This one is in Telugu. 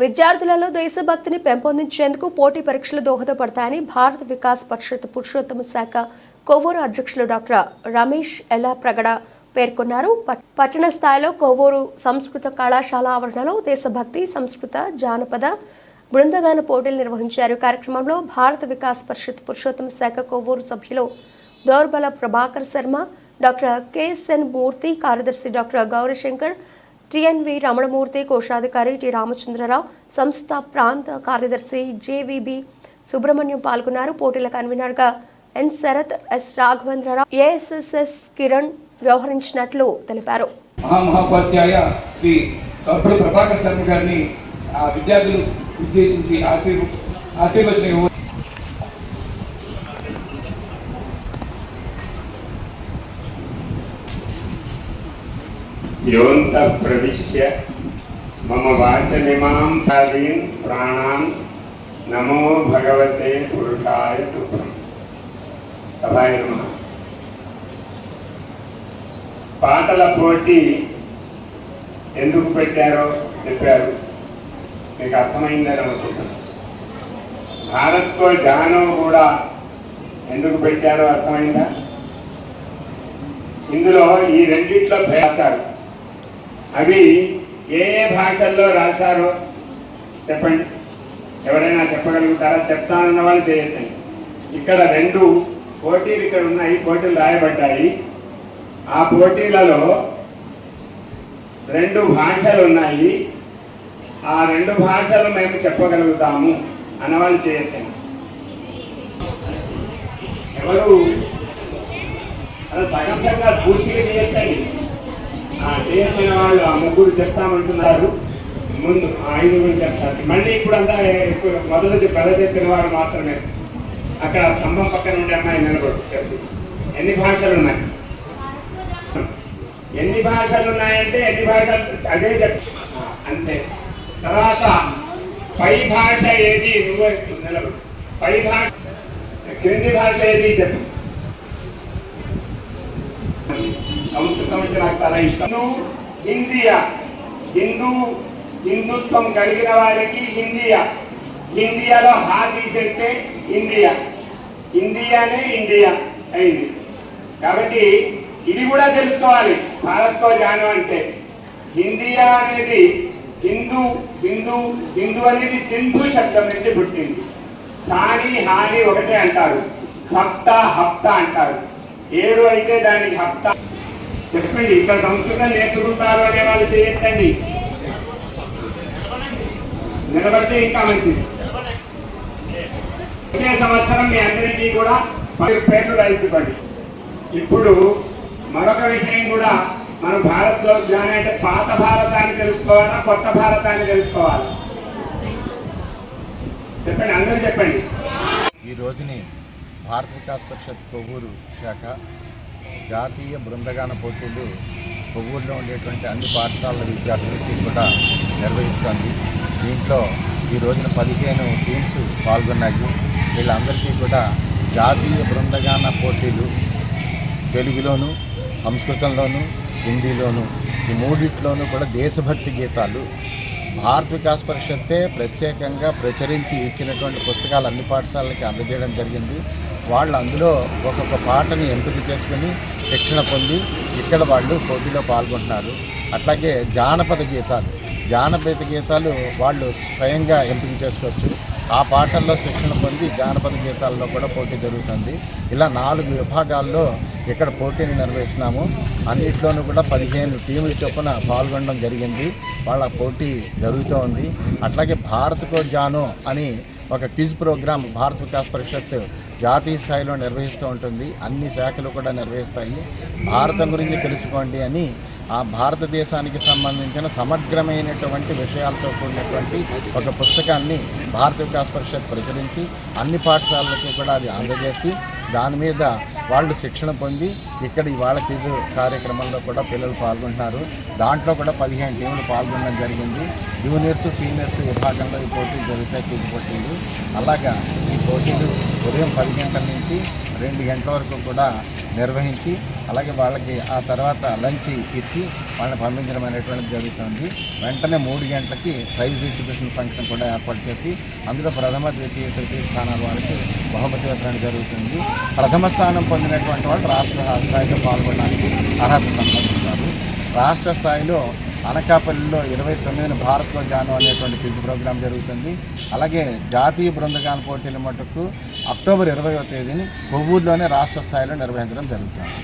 విద్యార్థులలో దేశభక్తిని పెంపొందించేందుకు పోటీ పరీక్షలు దోహదపడతాయని భారత వికాస్ పరిషత్ పురుషోత్తమ శాఖ కొవ్వూరు అధ్యక్షులు డాక్టర్ రమేష్ ఎలా ప్రగడ పేర్కొన్నారు. పట్టణ స్థాయిలో కొవ్వూరు సంస్కృత కళాశాల ఆవరణలో దేశభక్తి సంస్కృత జానపద బృందగాన పోటీలు నిర్వహించారు. కార్యక్రమంలో భారత వికాస్ పరిషత్ పురుషోత్తమ శాఖ కొవ్వూరు సభ్యులు దౌర్బల ప్రభాకర్ శర్మ డాక్టర్ కేఎస్ఎన్ మూర్తి కార్యదర్శి డాక్టర్ గౌరీశంకర్ టిఎన్వి రమణమూర్తి కోశాధికారి టి రామచంద్రరావు సంస్థ ప్రాంత కార్యదర్శి జేవిబి సుబ్రహ్మణ్యం పాల్గొన్నారు. పోటీల కన్వీనర్గా N Sarath S Raghavendrarao ASSS Kiran వ్యవహరించినట్లు తెలిపారు. మహామహోపాధ్యాయ శ్రీ కప్పుడు ప్రభాకర్ శర్మ గారిని విద్యార్థులు ఉద్దేశించి ఆశీర్వ ఆశీర్వచన योऽन्तः प्रविश्य मम वाचमिमां तादीन् प्राणान् नमो भगवते पुरुषाय तुभ्यम् సభాయ నమః పాటల పోటీ ఎందుకు పెట్టారో చెప్పారు మీకు అర్థమైందని అనుకుంటున్నాను భారత్కో జానో కూడా ఎందుకు పెట్టారో అర్థమైందా ఇందులో ఈ రెండిట్లో భాషలు అవి ఏ ఏ భాషల్లో రాశారో చెప్పండి. ఎవరైనా చెప్పగలుగుతారా? చెప్తానన్న వాళ్ళు చేయండి ఇక్కడ రెండు పోటీలు ఇక్కడ ఉన్నాయి పోటీలు రాయబడ్డాయి. ఆ పోటీలలో రెండు భాషలు ఉన్నాయి. ఆ రెండు భాషలు మేము చెప్పగలుగుతాము అన్నవాళ్ళు చేయొద్దండి. ఎవరు? అలా సగం సగం పూర్తిగా చేయొద్దండి. ఆ చేయమైన వాళ్ళు ఆ ముగ్గురు చెప్తామంటున్నారు. ముందు ఆయన ఐదుగురు చెప్తారు? మళ్ళీ ఇప్పుడు అంతా ఎక్కువ మొదలు కథ చెప్పిన వారు మాత్రమే. అక్కడ స్తంభం పక్కన ఉండే అమ్మాయి నిలబడు చెప్పు. ఎన్ని భాషలు ఉన్నాయి? ఎన్ని భాషలు ఉన్నాయంటే ఎన్ని భాషలు? అదే చెప్పు అంతే. తర్వాత పై భాష ఏది? నువ్వు నిలబడు. పై భాష క్రింది భాష ఏది? చెప్పు. సంస్కృతం అంటే నాకు చాలా ఇష్టం. హిందీయా హిందూ హిందుత్వం కలిగిన వారికి హిందీయా. హిందీయాలో హా తీసేస్తే ఇండియా. ఇండియానే ఇండియా అయింది. కాబట్టి ఇది కూడా తెలుసుకోవాలి. భారత్కో జాను అంటే హిందీయా అనేది హిందూ హిందూ హిందూ అనేది సింధు శబ్దం నుంచి పుట్టింది. సాని హాని ఒకటే అంటారు. సప్త హప్త అంటారు. ఏడు అయితే దానికి హప్తా. చెప్పండి ఇక్కడ సంస్కృతం నేర్చుకుంటారు అనే వాళ్ళు చేయొద్దండి. నిలబడితే ఇంకా మంచిది. వచ్చే సంవత్సరం మీ అందరికీ కూడా పది పేర్లు రాయించబడి ఇప్పుడు మరొక విషయం కూడా మన భారత్లో జ్ఞానం అంటే పాత భారతాన్ని తెలుసుకోవాలా కొత్త భారతాన్ని తెలుసుకోవాలి? చెప్పండి అందరూ చెప్పండి. ఈ రోజుని భారత వికాస్ పరిషత్ కొవ్వూరు శాఖ జాతీయ బృందగాన పోటీలు కొవ్వూరులో ఉండేటువంటి అన్ని పాఠశాలల విద్యార్థులకి కూడా నిర్వహిస్తుంది. దీంట్లో ఈ రోజున పదిహేను టీమ్స్ పాల్గొన్నాయి. వీళ్ళందరికీ కూడా జాతీయ బృందగాన పోటీలు తెలుగులోను సంస్కృతంలోను హిందీలోను ఈ మూడిట్లోనూ కూడా దేశభక్తి గీతాలు. భారత వికాస్ పరిషత్తే ప్రత్యేకంగా ప్రచురించి ఇచ్చినటువంటి పుస్తకాలు అన్ని పాఠశాలలకి అందజేయడం జరిగింది. వాళ్ళు అందులో ఒక్కొక్క పాటని ఎంపిక చేసుకుని శిక్షణ పొంది ఇక్కడ వాళ్ళు పోటీలో పాల్గొంటున్నారు. అట్లాగే జానపద గీతాలు జానపద గీతాలు వాళ్ళు స్వయంగా ఎంపిక చేసుకోవచ్చు. ఆ పాటల్లో శిక్షణ పొంది జానపద గీతాల్లో కూడా పోటీ జరుగుతుంది. ఇలా నాలుగు విభాగాల్లో ఇక్కడ పోటీని నిర్వహిస్తున్నాము. అన్నిట్లోనూ కూడా పదిహేను టీముల చొప్పున పాల్గొనడం జరిగింది. వాళ్ళ పోటీ జరుగుతూ ఉంది అట్లాగే భారత్కో జానో అని ఒక క్విజ్ ప్రోగ్రాం భారత వికాస్ పరిషత్ జాతీయ స్థాయిలో నిర్వహిస్తూ ఉంటుంది. అన్ని శాఖలు కూడా నిర్వహిస్తాయి. భారతం గురించి తెలుసుకోండి అని ఆ భారతదేశానికి సంబంధించిన సమగ్రమైనటువంటి విషయాలతో కూడినటువంటి ఒక పుస్తకాన్ని భారత వికాస్ పరిషత్ ప్రచురించి అన్ని పాఠశాలలకు కూడా అది అందజేసి దాని మీద వాళ్ళు శిక్షణ పొంది ఇక్కడ ఇవాళ క్విజ్ కార్యక్రమంలో కూడా పిల్లలు పాల్గొంటున్నారు. దాంట్లో కూడా పదిహేను టీములు పాల్గొనడం జరిగింది. జూనియర్స్ సీనియర్స్ విభాగంలో ఈ పోటీలు జరుగుతాయి క్విజ్ పోటీలు. అలాగా ఈ పోటీలు ఉదయం పది గంటల నుంచి రెండు గంటల వరకు కూడా నిర్వహించి అలాగే వాళ్ళకి ఆ తర్వాత లంచ్ ఇచ్చి వాళ్ళని పంపించడం అనేటువంటిది జరుగుతుంది. వెంటనే మూడు గంటలకి ప్రైజ్ డిస్ట్రిబ్యూషన్ ఫంక్షన్ కూడా ఏర్పాటు చేసి అందులో ప్రథమ ద్వితీయ తృతీయ స్థానాల వాళ్ళకి బహుమతి వితరణ జరుగుతుంది. ప్రథమ స్థానం పొందినటువంటి వాళ్ళు రాష్ట్ర స్థాయిలో పాల్గొనడానికి అర్హత సంపాదిస్తారు రాష్ట్ర స్థాయిలో అనకాపల్లిలో ఇరవై తొమ్మిదిన భారత్లో జాను అనేటువంటి క్విజ్ ప్రోగ్రాం జరుగుతుంది. అలాగే జాతీయ బృందగాన పోటీల మటుకు అక్టోబర్ ఇరవయో తేదీని కొవ్వూరులోనే రాష్ట్ర స్థాయిలో నిర్వహించడం జరుగుతుంది.